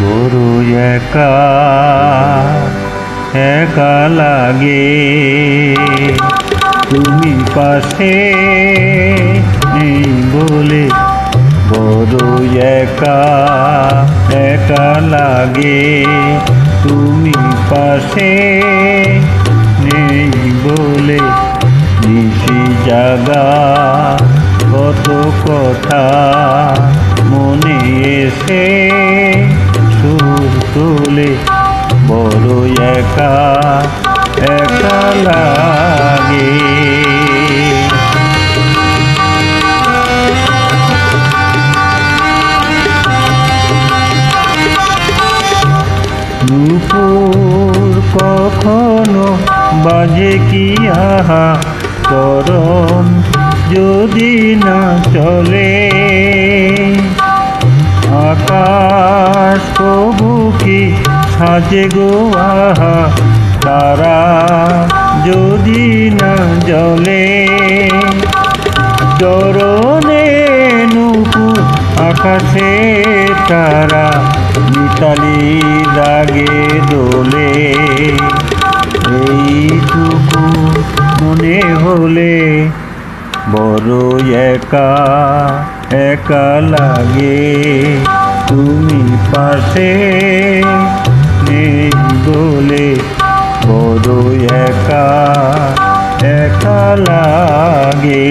বড় একা একা লাগে তুমি পাশে নেই বলে বড় একা একা লাগে তুমি পাশে নেই বলে নিশি জাগা। কত কথা মনে এসে সুর তোলে বড় একা একা লাগে। দুপুর কখনো বাজে কি আহা? করম যদি না চলে। সাজে গো, আহা, তারা যদি না জলে চরণে নুপু আকাশে তারা মিতালি রাগে দোলে। এইটুকু মনে হলে বড় একা একা লাগে। তুমি পাশে নেই বলে বড় একা একা লাগে।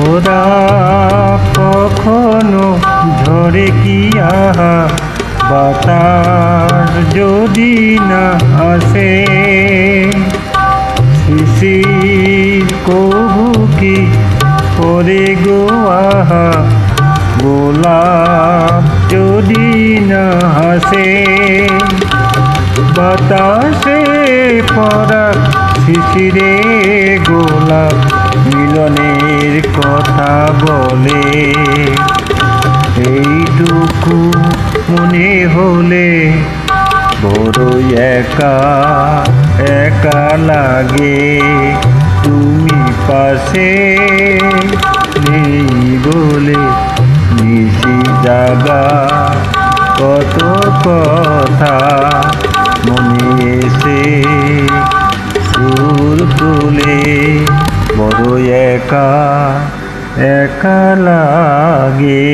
ওরা কখনো ঝরে কি আহা বাতাস যদি না আসে শিশির কবু কি করে গো? আহা, গোলাপ যদি না হাসে বাতাসে পরা শিশিরে গোলাপ মিলনের কথা বলে, এইটুকু মনে হলে বড় একা একা লাগে। তুমি পাশে নেই বলে নিশি জাগা। কত কথা মনে এসে সুর তুলে বড় একা একা লাগে।